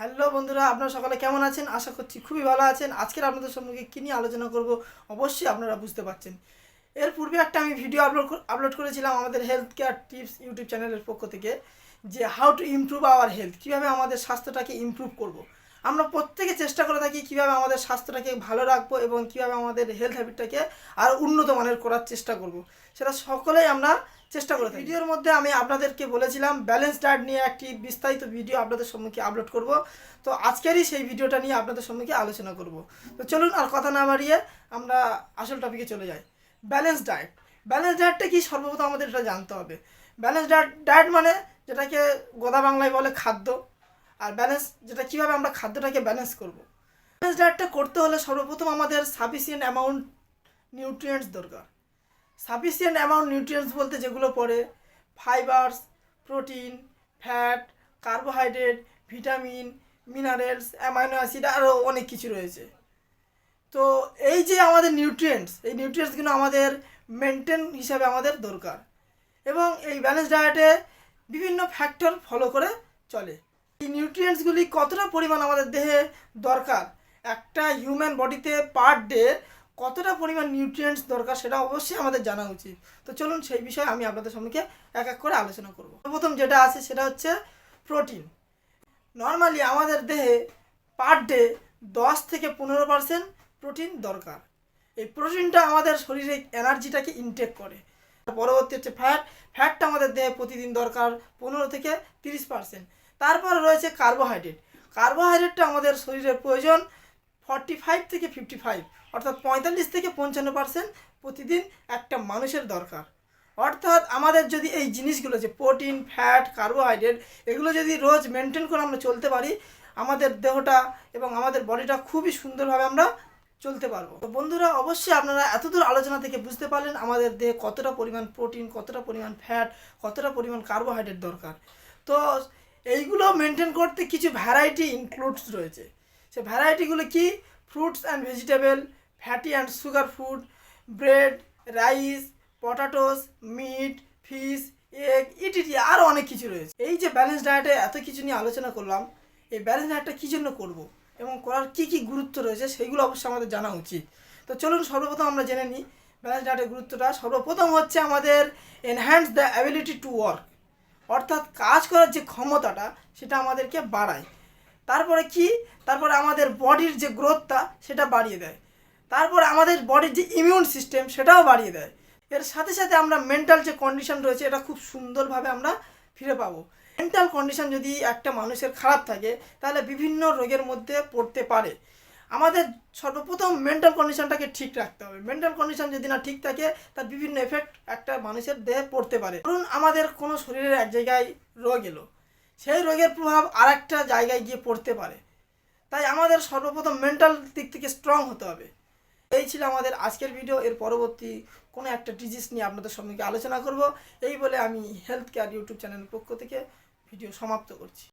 Hello বন্ধুরা, আপনারা সকালে কেমন আছেন? আশা করছি খুবই ভালো আছেন। আজকের আপনাদের সম্পর্কে কী নিয়ে আলোচনা করব অবশ্যই আপনারা বুঝতে পারছেন। এর পূর্বে একটা আমি ভিডিও আপলোড আপলোড করেছিলাম আমাদের হেলথ কেয়ার টিপস ইউটিউব চ্যানেলের পক্ষ থেকে, যে how to improve our health কীভাবে আমাদের স্বাস্থ্যটাকে ইমপ্রুভ করব। আমরা প্রত্যেকে চেষ্টা করে থাকি কীভাবে আমাদের স্বাস্থ্যটাকে ভালো রাখব এবং কীভাবে আমাদের হেলথ হ্যাবিটটাকে আরও উন্নত মানের করার চেষ্টা করব। সেটা সকলেই আমরা চেষ্টা করে থাকি। ভিডিওর মধ্যে আমি আপনাদেরকে বলেছিলাম ব্যালেন্স ডায়েট নিয়ে একটি বিস্তারিত ভিডিও আপনাদের সম্মুখে আপলোড করব। তো আজকেরই সেই ভিডিওটা নিয়ে আপনাদের সম্মুখে আলোচনা করব। তো চলুন আর কথা না বাড়িয়ে আমরা আসল টপিকে চলে যাই। ব্যালেন্স ডায়েট ব্যালেন্স ডায়েটটা কি সর্বপ্রথম আমাদের এটা জানতে হবে। ব্যালেন্স ডায়েট ডায়েট মানে যেটাকে গোদা বাংলায় বলে খাদ্য। আর ব্যালেন্স যেটা, কীভাবে আমরা খাদ্যটাকে ব্যালেন্স করব? ব্যালেন্স ডায়েটটা করতে হলে সর্বপ্রথম আমাদের সাফিসিয়েন্ট অ্যামাউন্ট নিউট্রিয়েন্টস দরকার। সাফিসিয়েন্ট অ্যামাউন্ট নিউট্রিয়েন্টস বলতে যেগুলো পড়ে fibres protein fat carbohydrate vitamin minerals amino acid আরও অনেক কিছু রয়েছে। তো এই যে আমাদের নিউট্রিয়েন্টস এই নিউট্রিয়েন্টসগুলো আমাদের মেনটেন হিসাবে আমাদের দরকার। এবং এই ব্যালেন্স ডায়েটে বিভিন্ন ফ্যাক্টর ফলো করে চলে। এই নিউট্রিয়েন্টসগুলি কতটা পরিমাণ আমাদের দেহে দরকার? একটা হিউম্যান বডিতে পার ডে কতটা পরিমাণ নিউট্রিয়েন্টস দরকার সেটা অবশ্যই আমাদের জানা উচিত। তো চলুন সেই বিষয়ে আমি আপনাদের সম্মুখে এক এক করে আলোচনা করব। প্রথম যেটা আছে সেটা হচ্ছে প্রোটিন নর্মালি আমাদের দেহে পার ডে দশ থেকে পনেরো পার্সেন্ট প্রোটিন দরকার। এই প্রোটিনটা আমাদের শরীরে এনার্জিটাকে ইনটেক করে। পরবর্তী হচ্ছে ফ্যাট ফ্যাটটা আমাদের দেহে প্রতিদিন দরকার পনেরো থেকে তিরিশ পার্সেন্ট তারপর রয়েছে কার্বোহাইড্রেট কার্বোহাইড্রেটটা আমাদের শরীরের প্রয়োজন ফর্টি ফাইভ থেকে ফিফটি ফাইভ অর্থাৎ পঁয়তাল্লিশ থেকে পঞ্চান্ন পার্সেন্ট প্রতিদিন একটা মানুষের দরকার। অর্থাৎ আমাদের যদি এই জিনিসগুলো যে প্রোটিন ফ্যাট কার্বোহাইড্রেট এগুলো যদি রোজ মেনটেন করে আমরা চলতে পারি, আমাদের দেহটা এবং আমাদের বডিটা খুবই সুন্দরভাবে আমরা চলতে পারব। তো বন্ধুরা, অবশ্যই আপনারা এতদূর আলোচনা থেকে বুঝতে পারলেন আমাদের দেহে কতটা পরিমাণ প্রোটিন কতটা পরিমাণ ফ্যাট কতটা পরিমাণ কার্বোহাইড্রেট দরকার। তো এইগুলো মেনটেন করতে কিছু ভ্যারাইটি ইনক্লুডস রয়েছে। সে ভ্যারাইটিগুলো কি? Fruits and vegetable fatty and sugar food bread rice potatoes meat fish egg ETT আরও অনেক কিছু রয়েছে। এই যে ব্যালেন্স ডায়েটে এত কিছু নিয়ে আলোচনা করলাম, এই ব্যালেন্স ডায়েটটা কী জন্য করব এবং করার কী কী গুরুত্ব রয়েছে সেইগুলো অবশ্যই আমাদের জানা উচিত। তো চলুন সর্বপ্রথম আমরা জেনে নিই ব্যালেন্স ডায়েটের গুরুত্বটা। সর্বপ্রথম হচ্ছে আমাদের enhance the ability to work অর্থাৎ কাজ করার যে ক্ষমতাটা, সেটা আমাদেরকে বাড়ায়। তারপরে কি? তারপরে আমাদের বডির যে গ্রোথটা সেটা বাড়িয়ে দেয়। তারপরে আমাদের বডির যে ইমিউন সিস্টেম সেটাও বাড়িয়ে দেয়। এর সাথে সাথে আমরা মেন্টাল যে কন্ডিশন রয়েছে, এটা খুব সুন্দরভাবে আমরা ফিরে পাবো। মেন্টাল কন্ডিশন যদি একটা মানুষের খারাপ থাকে, তাহলে বিভিন্ন রোগের মধ্যে পড়তে পারে। আমাদের সর্বপ্রথম মেন্টাল কন্ডিশনটাকে ঠিক রাখতে হবে। মেন্টাল কন্ডিশন যদি না ঠিক থাকে, তার বিভিন্ন এফেক্ট একটা মানুষের দেহে পড়তে পারে। ধরুন আমাদের কোনো শরীরের এক জায়গায় রোগ এলো, সেই রোগের প্রভাব আর একটা জায়গায় গিয়ে পড়তে পারে। তাই আমাদের সর্বপ্রথম মেন্টাল দিক থেকে স্ট্রং হতে হবে। এই ছিল আমাদের আজকের ভিডিও এর পরবর্তী কোনো একটা ডিজিজ নিয়ে আপনাদের সম্মুখে আলোচনা করব। এই বলে আমি হেলথ কেয়ার ইউটিউব চ্যানেলের পক্ষ থেকে ভিডিও সমাপ্ত করছি।